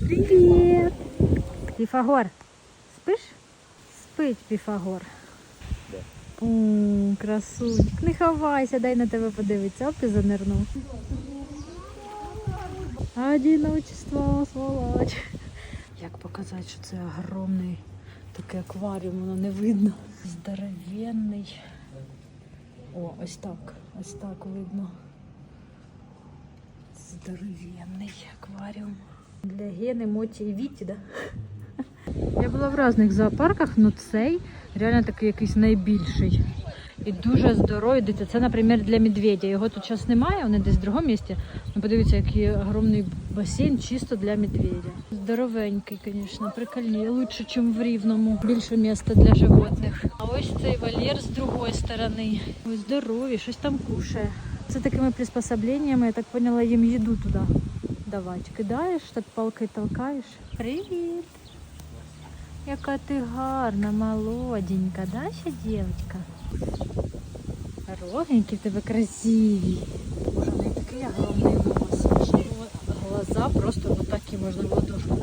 Привіт. Піфагор, спиш? Спить Піфагор. О, красунь. Не ховайся, дай на тебе подивитися. Оп, і занирнув. Одиночество, сволоч. Як показати, що це огромний такий акваріум, воно не видно. Здоровенний. О, ось так. Ось так видно. Здоровенний акваріум. Для Гени, Моті і Віті, да? Я була в різних зоопарках, але цей реально такий якийсь найбільший. І дуже здоровий. Дивіться, це, наприклад, для медведя. Його тут зараз немає, вони десь в другому місці. Ну, подивіться, який огромний басейн чисто для медведя. Здоровенький, звісно, прикольний. Лучше, ніж в рівному. Більше місця для животних. А ось цей вольєр з другої сторони. Ось здоровий, щось там кушає. Це такими приспособленнями, я так поняла, їм їду туди давати. Кидаєш, так палкою толкаєш. Привіт! Яка ти гарна, молоденька, да, ще дівчинка? Рогенькі в тебе красиві. Боже, в неї такий огромний нос. що Глаза просто отакі можна ладошку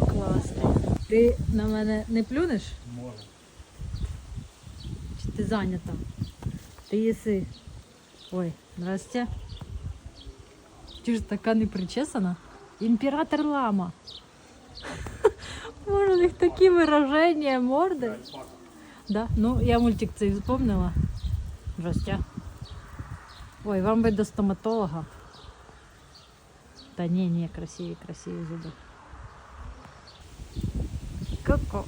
покласти. Ти на мене не плюнеш? Може. Чи ти зайнята? Ти їси. Ой, здрасте. Ти ж така не причесана. Імператор лама. Боже, у них такі вираження морди. Да? Ну, я мультик цей вспомнила. Здрасте. Ой, вам би до стоматолога. Та ні, ні, красиві, красиві зуби. Ко-ко.